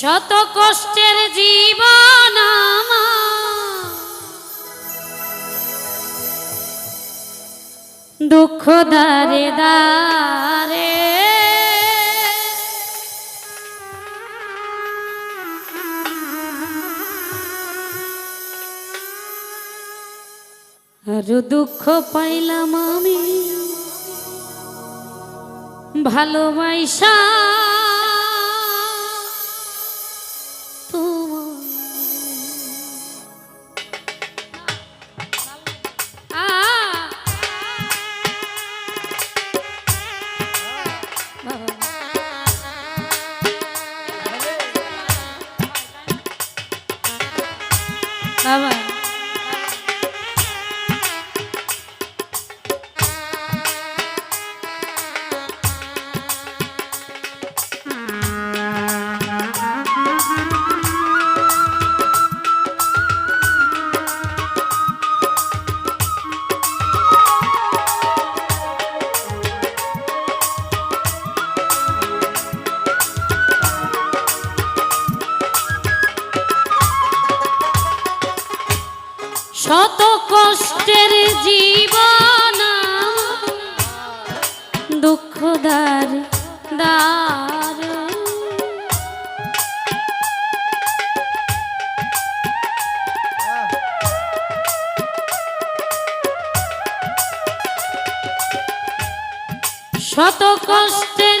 শত কষ্টের জীবন। দুঃখ দারে দারে আর দুঃখ পাইলাম আমি ভালোবাসা শত কষ্টের জীবন আমার, দুঃখ দার দার শত কষ্টের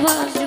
вас.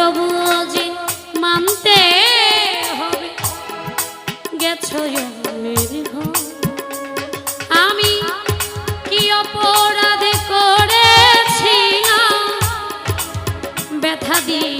তবুও যে মানতে হবে। গেছ আমি কি অপরাধ করেছি না ব্যথা দিয়ে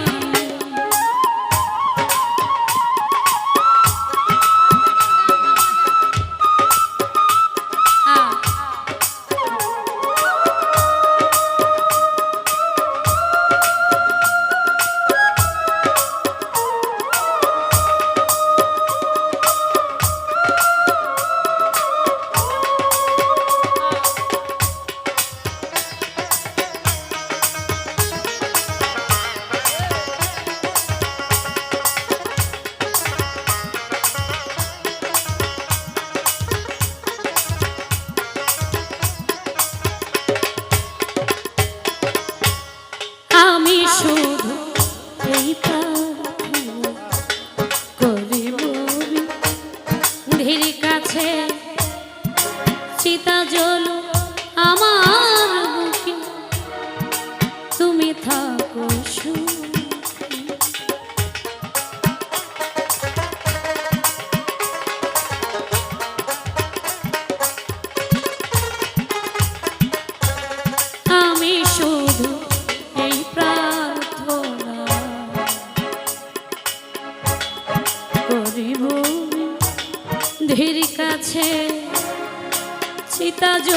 মাতা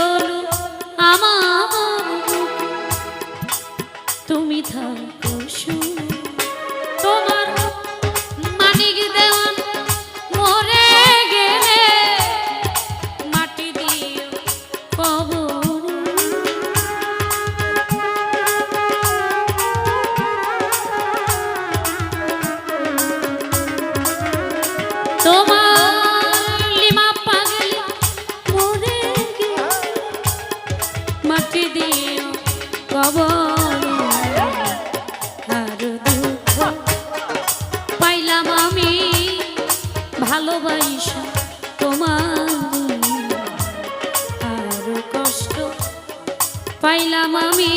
পাইলাম আমি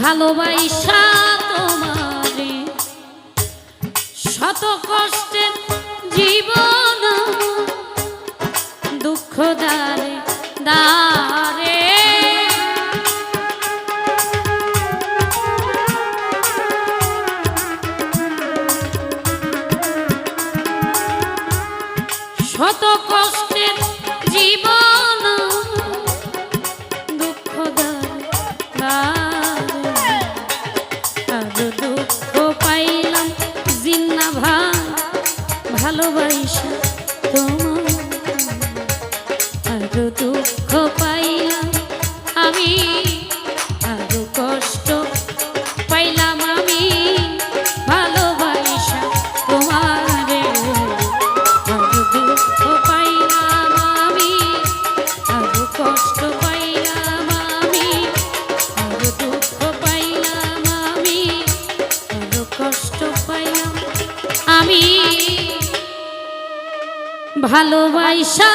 ভালোবাসা তোমারে। শত কষ্টের জীবন দুঃখ দারে দা ভালোবাসা